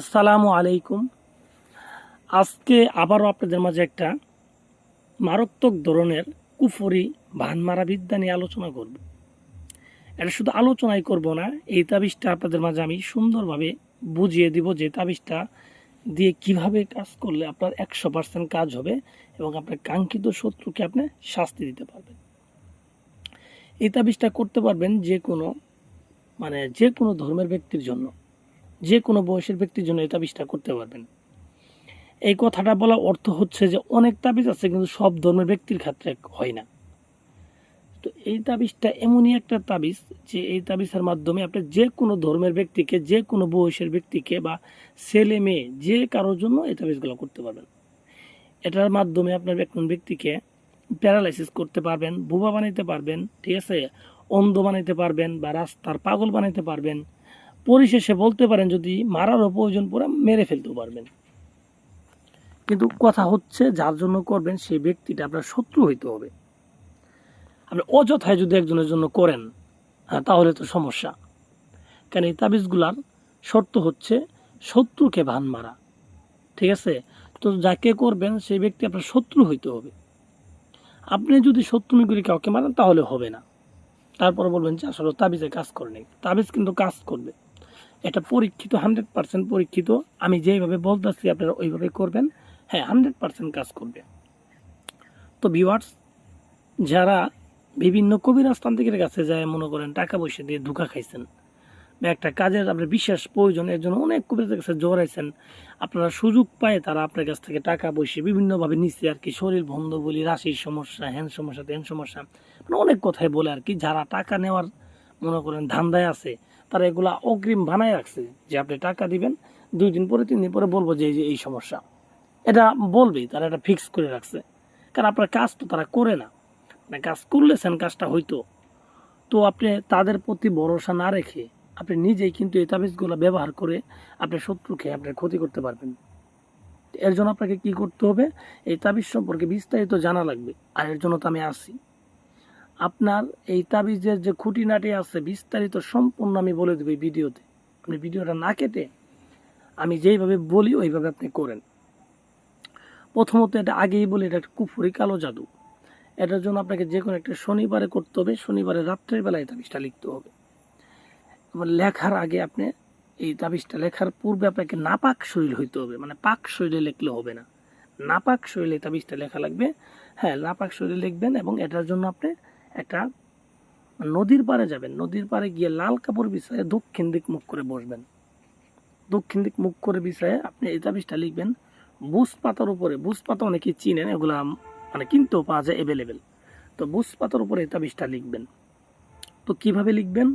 আসসালামু আলাইকুম। আজকে আবারও আপনাদের মাঝে একটা মারাত্মক ধরনের কুফরি ভানমারা বিদ্যা নিয়ে আলোচনা করব। এটা শুধু আলোচনাই করব না, এই তাবিজটা আপনাদের মাঝে আমি সুন্দরভাবে বুঝিয়ে দিব যে তাবিজটা দিয়ে কীভাবে কাজ করলে আপনার একশো পার্সেন্ট কাজ হবে এবং আপনার কাঙ্ক্ষিত শত্রুকে আপনি শাস্তি দিতে পারবেন। এই তাবিজটা করতে পারবেন যে কোনো মানে যে কোনো ধর্মের ব্যক্তির জন্য। যে কোনো বয়সের ব্যক্তির জন্য এই তাবিজটা করতে পারবেন। এই কথাটা বলা অর্থ হচ্ছে যে অনেক তাবিজ আছে কিন্তু সব ধর্মের ব্যক্তির ক্ষেত্রে হয় না। তো এই তাবিজটা এমনই একটা তাবিজ যে এই তাবিজের মাধ্যমে আপনি যে কোনো ধর্মের ব্যক্তিকে, যে কোনো বয়সের ব্যক্তিকে বা ছেলে মেয়ে যে কারোর জন্য এই তাবিজগুলো করতে পারবেন। এটার মাধ্যমে আপনার একজন ব্যক্তিকে প্যারালাইসিস করতে পারবেন বোবা বানাইতে পারবেন, ঠিক আছে? অন্ধ বানাইতে পারবেন বা রাস্তার পাগল বানাইতে পারবেন। পরিশেষে বলতে পারেন যদি মারারও প্রয়োজন পড়ে মেরে ফেলতেও পারবেন। কিন্তু কথা হচ্ছে যার জন্য করবেন সেই ব্যক্তিটা আপনার শত্রু হইতে হবে। আপনি অযথায় যদি একজনের জন্য করেন হ্যাঁ, তাহলে তো সমস্যা। কেন এই তাবিজগুলার শর্ত হচ্ছে শত্রুকে ভান মারা। ঠিক আছে? তো যাকে করবেন সেই ব্যক্তি আপনার শত্রু হইতে হবে। আপনি যদি শত্রু করে কাউকে মারেন তাহলে হবে না। তারপরে বলবেন যে আসলে তাবিজে কাজ করে নেই তাবিজ কিন্তু কাজ করবে। এটা পরীক্ষিত, হান্ড্রেড পার্সেন্ট পরীক্ষিত। আমি যেইভাবে বলতেছি, আপনারা ওইভাবে করবেন। হ্যাঁ হান্ড্রেড পার্সেন্ট কাজ করবে। তো ভিওয়ার্স যারা বিভিন্ন কবিরাজতান্ত্রিকের কাছে যায়, মনে করেন টাকা পয়সা দিয়ে ধোকা খাইছেন, বা একটা কাজের আপনার বিশেষ প্রয়োজন, এর জন্য অনেক কবিরাজের কাছে জড়াইছেন, আপনারা সুযোগ পায় তারা আপনার কাছ থেকে টাকা পয়সা বিভিন্নভাবে নিচ্ছে আর কি। শরীর বন্ধ বলি, রাশির সমস্যা, হ্যান সমস্যা, তেন সমস্যা মানে অনেক কথাই বলে আর কি। যারা টাকা নেওয়ার মনে করেন ধান্দায় আছে, তারা এগুলা অগ্রিম বানায় রাখছে যে আপনি টাকা দিবেন, দুই দিন পরে, তিন দিন পরে বলব যে এই সমস্যা। এটা বলবেই, তারা এটা ফিক্স করে রাখছে। কারণ আপনার কাজ তো তারা করে না। মানে কাজ করলেছেন, কাজটা হইতো। তো আপনি তাদের প্রতি ভরসা না রেখে আপনি নিজেই কিন্তু এই তাবিজগুলো ব্যবহার করে আপনি শত্রুকে আপনার ক্ষতি করতে পারবেন। এর জন্য আপনাকে কি করতে হবে? এই তাবিজ সম্পর্কে বিস্তারিত জানা লাগবে। আর এর জন্য তো আমি আসি। আপনার এই তাবিজের যে খুঁটিনাটি আছে বিস্তারিত সম্পূর্ণ আমি বলে দেবো এই ভিডিওতে। আপনি ভিডিওটা না কেটে আমি যেইভাবে বলি, ওইভাবে আপনি করেন। প্রথমত এটা আগেই বলি, এটা একটা কুফুরি কালো জাদু। এটার জন্য আপনাকে যে কোনো একটা শনিবারে করতে হবে, শনিবারে রাত্রের বেলায় তাবিজটা লিখতে হবে। এবং লেখার আগে আপনি এই তাবিজটা লেখার পূর্বে আপনাকে নাপাক শরীর হইতে হবে মানে পাক শরীরে লিখলে হবে না। নাপাক শরীরে তাবিজটা লেখা লাগবে। হ্যাঁ নাপাক শরীরে লিখবেন এবং এটার জন্য আপনি একটা নদীর পাড়ে যাবেন। নদীর পাড়ে গিয়ে লাল কাপড় বিছায়ে দক্ষিণ দিক মুখ করে বসবেন। দক্ষিণ দিক মুখ করে বিছায়ে আপনি এই তাবিজটা লিখবেন, বুস পাতার উপরে বুস পাতা অনেকেই চিনেন, এগুলা মানে কিনতেও পাওয়া যায় অ্যাভেলেবেল তো বুস পাতার উপরে এই তাবিজটা লিখবেন। তো কীভাবে লিখবেন?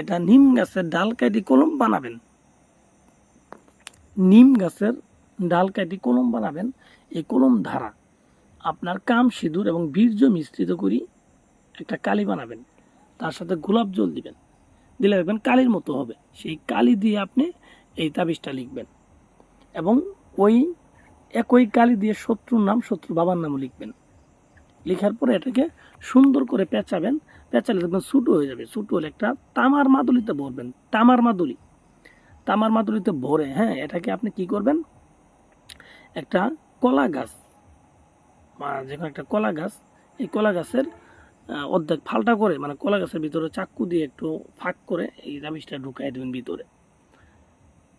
এটা নিম গাছের ডাল কাটি কলম বানাবেন। নিম গাছের ডাল কাটি কলম বানাবেন, এই কলম ধারা। আপনার কাম সিঁদুর এবং বীর্য মিশ্রিত করি একটা কালি বানাবেন। তার সাথে গোলাপ জল দিবেন। দিলে দেখবেন কালির মতো হবে। সেই কালি দিয়ে আপনি এই তাবিজটা লিখবেন। এবং ওই একই কালি দিয়ে শত্রুর নাম শত্রু বাবার নামও লিখবেন। লেখার পরে এটাকে সুন্দর করে পেঁচাবেন। পেঁচালে দেখবেন ছুটো হয়ে যাবে। ছুটো হলে একটা তামার মাদুলিতে ভরবেন। তামার মাদুলি। তামার মাদুলিতে ভরে হ্যাঁ এটাকে আপনি কি করবেন? একটা কলা গাছ যে কোনো একটা কলা গাছ, এই কলা গাছের অর্ধেক ফালটা করে মানে কলা গাছের ভিতরে চাক্কু দিয়ে একটু ফাঁক করে এই তাবিজটা ঢুকাই দেবেন ভিতরে।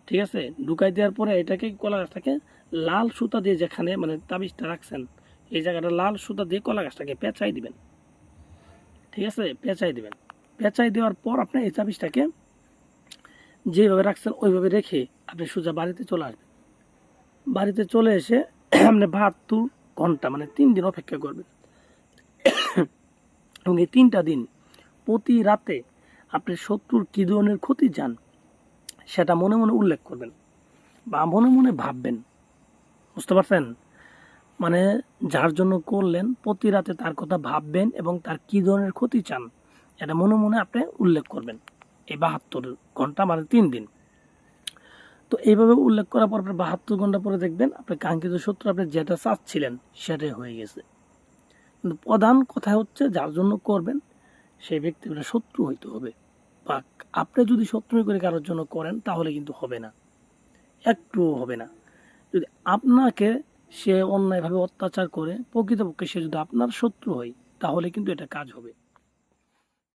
ঠিক আছে? ঢুকাই দেওয়ার পরে এটাকে কলা গাছটাকে লাল সুতা দিয়ে যেখানে মানে তাবিজটা রাখছেন, এই জায়গাটা লাল সুতা দিয়ে কলা গাছটাকে পেঁচাই দিবেন। ঠিক আছে? পেঁচাই দিবেন। পেঁচাই দেওয়ার পর আপনি এই তাবিজটাকে যেভাবে রাখছেন ওইভাবে রেখে আপনি সোজা বাড়িতে চলে আসবেন। বাড়িতে চলে এসে আপনি বাহাত্তর ঘণ্টা মানে তিন দিন অপেক্ষা করবেন। এবং এই তিনটা দিন প্রতি রাতে আপনি শত্রুর কী ধরনের ক্ষতি যান সেটা মনে মনে উল্লেখ করবেন বা মনে মনে ভাববেন। বুঝতে পারছেন? মানে যার জন্য করলেন, প্রতি রাতে তার কথা ভাববেন এবং তার কী ধরনের ক্ষতি চান, এটা মনে মনে আপনি উল্লেখ করবেন। এই বাহাত্তর ঘণ্টা মানে তিন দিন। তো এইভাবে উল্লেখ করার পর আপনি বাহাত্তর ঘণ্টা পরে দেখবেন আপনার কাঙ্ক্ষিত শত্রু আপনি যেটা চাচ্ছিলেন, সেটাই হয়ে গেছে। কিন্তু প্রধান কথা হচ্ছে যার জন্য করবেন সেই ব্যক্তি আপনার শত্রু হইতে হবে। বা আপনি যদি শত্রু করে কারোর জন্য করেন, তাহলে কিন্তু হবে না। একটুও হবে না। যদি আপনাকে সে অন্যায়ভাবে অত্যাচার করে, প্রকৃতপক্ষে সে যদি আপনার শত্রু হয়, তাহলে কিন্তু এটা কাজ হবে।